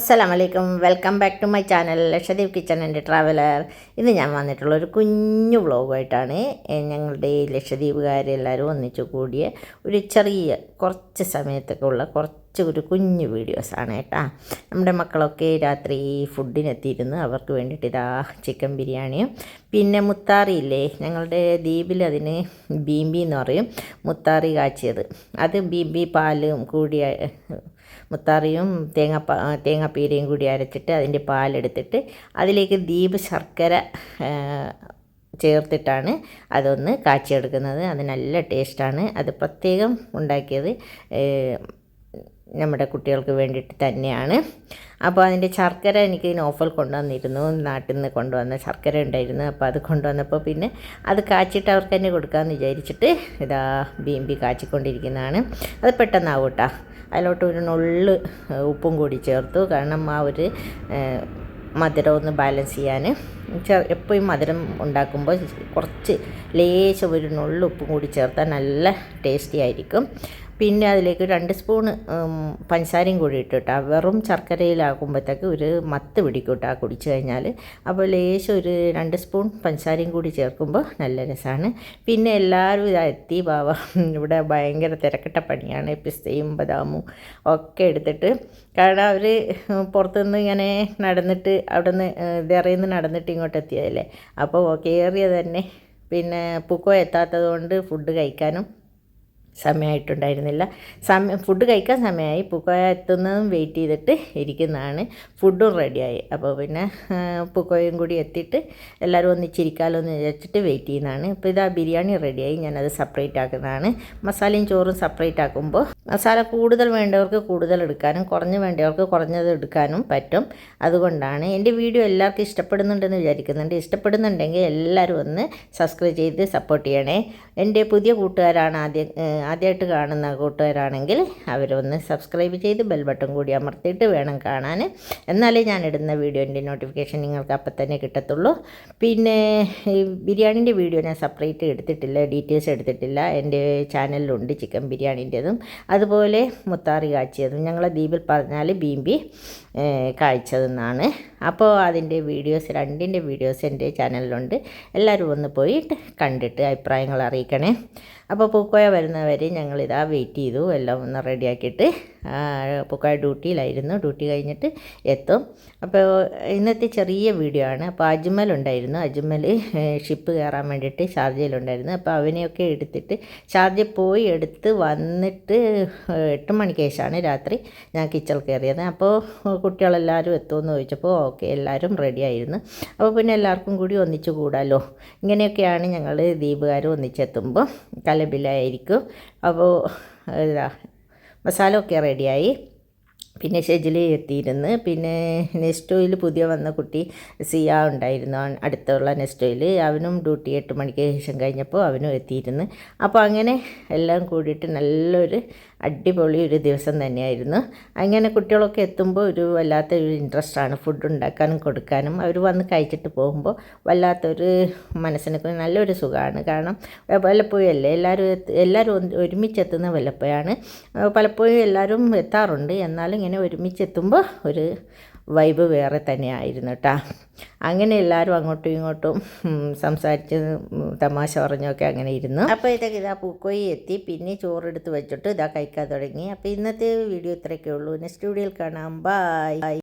അസ്സലാം വലൈക്കും welcome back to my channel Lakshadweep kitchen and traveller ഇന്ന് ഞാൻ വന്നിട്ടുള്ള ഒരു കുഞ്ഞു വ്ളോഗായിട്ടാണ് ഞങ്ങളുടെ ലക്ഷദ്വീപുകാരെല്ലാവരും ഒന്നിച്ചു കൂടിയ ഒരു ചെറിയ കുറച്ച് സമയത്തൊക്കെ ഉള്ള കുറച്ച് ഒരു കുഞ്ഞു വീഡിയോസാണ് കേട്ടാ. നമ്മുടെ മക്കളൊക്കെ രാത്രി ഫുഡിനെത്തിയിരുന്നു. അവർക്ക് വേണ്ടിയിട്ട് ഇതാ ചിക്കൻ ബിരിയാണിയും. പിന്നെ മുത്താറിയില്ലേ ഞങ്ങളുടെ ദ്വീപിൽ അതിന് ബീംബി എന്ന് പറയും. മുത്താറി കാച്ചിയത്. അത് ബീംബി പാലും കൂടി മുത്താറിയും തേങ്ങാപ്പാ തേങ്ങാപ്പീരയും കൂടി അരച്ചിട്ട് അതിന്റെ പാലെടുത്തിട്ട് അതിലേക്ക് ദ്വീപ് ശർക്കര ചേർത്തിട്ടാണ് അതൊന്ന് കാച്ചിയെടുക്കുന്നത്. അത് നല്ല ടേസ്റ്റാണ്. അത് പ്രത്യേകം ഉണ്ടാക്കിയത്. നമ്മുടെ കുട്ടികൾക്ക് വേണ്ടിയിട്ട് തന്നെയാണ്. അപ്പോൾ അതിന്റെ ശർക്കര എനിക്ക് നോഫൽ കൊണ്ടുവന്നിരുന്നു. നാട്ടിൽ നിന്ന് കൊണ്ടുവന്ന ശർക്കര ഉണ്ടായിരുന്നു. അപ്പോൾ അത് കൊണ്ടുവന്നപ്പോൾ പിന്നെ അത് കാച്ചിട്ട് അവർക്ക് തന്നെ കൊടുക്കാമെന്ന് വിചാരിച്ചിട്ട് ഇതാ ബീമ്പി കാച്ചിക്കൊണ്ടിരിക്കുന്നതാണ്. അത് പെട്ടെന്നാവും കേട്ടോ അതിലോട്ട് ഒരു നുള്ള് ഉപ്പും കൂടി ചേർത്തു. കാരണം ആ ഒരു മധുരം ഒന്ന് ബാലൻസ് ചെയ്യാൻ. എപ്പോഴും മധുരം ഉണ്ടാക്കുമ്പോൾ കുറച്ച് ലേശം ഒരു നുള്ളുപ്പും കൂടി ചേർത്താൽ നല്ല ടേസ്റ്റി ആയിരിക്കും. പിന്നെ അതിലേക്ക് രണ്ട് സ്പൂണ് പഞ്ചസാരയും കൂടി ഇട്ടിട്ടാ വെറും ശർക്കരയിലാക്കുമ്പോഴത്തേക്ക് ഒരു മത്ത് പിടിക്കും കേട്ടോ കുടിച്ചു കഴിഞ്ഞാൽ. അപ്പോൾ ലേശം ഒരു രണ്ട് സ്പൂൺ പഞ്ചസാരയും കൂടി ചേർക്കുമ്പോൾ നല്ല രസമാണ്. പിന്നെ എല്ലാവരും ഇത് എത്തി ബാവ ഇവിടെ ഭയങ്കര തിരക്കിട്ട പണിയാണ്. പിസ്തയും ബദാമും ഒക്കെ എടുത്തിട്ട് കാരണം അവർ പുറത്തുനിന്ന് ഇങ്ങനെ നടന്നിട്ട് അവിടെ നിന്ന് ഇതറിയിൽ നിന്ന് നടന്നിട്ട് ഇങ്ങോട്ട് എത്തിയതല്ലേ? അപ്പോൾ കയറിയത് തന്നെ പിന്നെ പൂക്കോ എത്താത്തത് കൊണ്ട് ഫുഡ് കഴിക്കാനും സമയമായിട്ടുണ്ടായിരുന്നില്ല. സമയം ഫുഡ് കഴിക്കാൻ സമയമായി. പൂക്കോയ എത്തുന്നതും വെയിറ്റ് ചെയ്തിട്ട് ഇരിക്കുന്നതാണ്. ഫുഡും റെഡിയായി അപ്പോൾ പിന്നെ പൂക്കോയും കൂടി എത്തിയിട്ട് എല്ലാവരും ഒന്നിച്ചിരിക്കാമല്ലോ എന്ന് വിചാരിച്ചിട്ട് വെയിറ്റ് ചെയ്യുന്നതാണ്. ഇപ്പോൾ ഇതാ ബിരിയാണി റെഡിയായി ഞാനത് സെപ്പറേറ്റ് ആക്കുന്നതാണ്. മസാലയും ചോറും സെപ്പറേറ്റ് ആക്കുമ്പോൾ മസാല കൂടുതൽ വേണ്ടവർക്ക് കൂടുതൽ എടുക്കാനും കുറഞ്ഞ് വേണ്ടവർക്ക് കുറഞ്ഞത് എടുക്കാനും പറ്റും. അതുകൊണ്ടാണ് എന്റെ വീഡിയോ എല്ലാവർക്കും ഇഷ്ടപ്പെടുന്നുണ്ടെന്ന് വിചാരിക്കുന്നുണ്ട്. ഇഷ്ടപ്പെടുന്നുണ്ടെങ്കിൽ എല്ലാവരും ഒന്ന് സബ്സ്ക്രൈബ് ചെയ്ത് സപ്പോർട്ട് ചെയ്യണേ. എന്റെ പുതിയ കൂട്ടുകാരാണ് ആദ്യം ആദ്യമായിട്ട് കാണുന്ന കൂട്ടുകാരാണെങ്കിൽ അവരൊന്ന് സബ്സ്ക്രൈബ് ചെയ്ത് ബെൽ ബട്ടൺ കൂടി അമർത്തിയിട്ട് വേണം കാണാൻ. എന്നാലേ ഞാൻ ഇടുന്ന വീഡിയോന്റെ നോട്ടിഫിക്കേഷൻ നിങ്ങൾക്ക് അപ്പം തന്നെ കിട്ടത്തുള്ളൂ. പിന്നെ ബിരിയാണീന്റെ വീഡിയോ ഞാൻ സെപ്പറേറ്റ് എടുത്തിട്ടില്ല ഡീറ്റെയിൽസ് എടുത്തിട്ടില്ല. എന്റെ ചാനലിലുണ്ട് ചിക്കൻ ബിരിയാണീന്റെതും. അതുപോലെ മുത്താറി കാഴ്ചയത് ഞങ്ങളെ ദ്വീപിൽ പറഞ്ഞാൽ ബീമ്പി കാഴ്ചതെന്നാണ് അപ്പോൾ അതിന്റെ വീഡിയോസ് രണ്ടിന്റെ വീഡിയോസ് എന്റെ ചാനലിലുണ്ട്. എല്ലാവരും ഒന്ന് പോയിട്ട് കണ്ടിട്ട് അഭിപ്രായങ്ങൾ അറിയിക്കണേ. അപ്പോൾ പൂക്കോയ വരുന്നവരെ ഞങ്ങളിതാ വെയിറ്റ് ചെയ്തു. എല്ലാം ഒന്ന് റെഡിയാക്കിയിട്ട് പൂക്കോയ ഡ്യൂട്ടിയിലായിരുന്നു. ഡ്യൂട്ടി കഴിഞ്ഞിട്ട് എത്തും. അപ്പോൾ ഇന്നത്തെ ചെറിയ വീഡിയോ ആണ്. അപ്പോൾ അജ്മൽ ഉണ്ടായിരുന്നു. അജ്മൽ ഷിപ്പ് കയറാൻ വേണ്ടിയിട്ട് ഷാർജയിലുണ്ടായിരുന്നു അപ്പോൾ അവനെയൊക്കെ എടുത്തിട്ട് ഷാർജ പോയി എടുത്ത് വന്നിട്ട് എട്ട് മണിക്ക് ശേഷമാണ് രാത്രി ഞാൻ കിച്ചണിൽ കയറിയത്. അപ്പോൾ കുട്ടികളെല്ലാവരും എത്തുമെന്ന് ചോദിച്ചപ്പോൾ ഓക്കെ എല്ലാവരും റെഡി ആയിരുന്നു. അപ്പോൾ പിന്നെ എല്ലാവർക്കും കൂടി ഒന്നിച്ചു കൂടാലോ? ഇങ്ങനെയൊക്കെയാണ് ഞങ്ങൾ ദ്വീപുകാർ ഒന്നിച്ചെത്തുമ്പോൾ കലബിലായിരിക്കും. അപ്പോൾ മസാല ഒക്കെ റെഡിയായി പിന്നെ ഷെജിലി എത്തിയിരുന്നു. പിന്നെ നെസ്റ്റോയിൽ പുതിയ വന്ന കുട്ടി സിയ ഉണ്ടായിരുന്നു. അടുത്തുള്ള നെസ്റ്റോയിൽ അവനും ഡ്യൂട്ടി എട്ട് മണിക്ക് ശേഷം കഴിഞ്ഞപ്പോൾ അവനും എത്തിയിരുന്നു. അപ്പോൾ അങ്ങനെ എല്ലാം കൂടിയിട്ട് നല്ലൊരു അടിപൊളി ഒരു ദിവസം തന്നെയായിരുന്നു. അങ്ങനെ കുട്ടികളൊക്കെ എത്തുമ്പോൾ ഒരു വല്ലാത്തൊരു ഇൻട്രസ്റ്റാണ് ഫുഡ് ഉണ്ടാക്കാനും കൊടുക്കാനും. അവർ വന്ന് കഴിച്ചിട്ട് പോകുമ്പോൾ വല്ലാത്തൊരു മനസ്സിനൊക്കെ നല്ലൊരു സുഖമാണ്. കാരണം വല്ലപ്പോഴും അല്ലേ? എല്ലാവരും എല്ലാവരും ഒരുമിച്ച് ഒരുമിച്ചെത്തുന്ന വല്ലപ്പോഴാണ്. പലപ്പോഴും എല്ലാവരും എത്താറുണ്ട്. എന്നാലും ഇങ്ങനെ ഒരുമിച്ചെത്തുമ്പോൾ ഒരു വൈബ് വേറെ തന്നെയായിരുന്നു കേട്ടോ അങ്ങനെ എല്ലാവരും അങ്ങോട്ടും ഇങ്ങോട്ടും സംസാരിച്ച് തമാശ പറഞ്ഞൊക്കെ അങ്ങനെ ഇരുന്നു. അപ്പോൾ ഇതൊക്കെ ഇതാ പൂക്കോയി എത്തി. പിന്നെ ചോറെടുത്ത് വെച്ചിട്ട് ഇതാ കഴിക്കാൻ തുടങ്ങി. അപ്പോൾ ഇന്നത്തെ വീഡിയോ ഇത്രയൊക്കെ ഉള്ളൂ. നെക്സ്റ്റ് വീഡിയോയിൽ കാണാം. ബൈ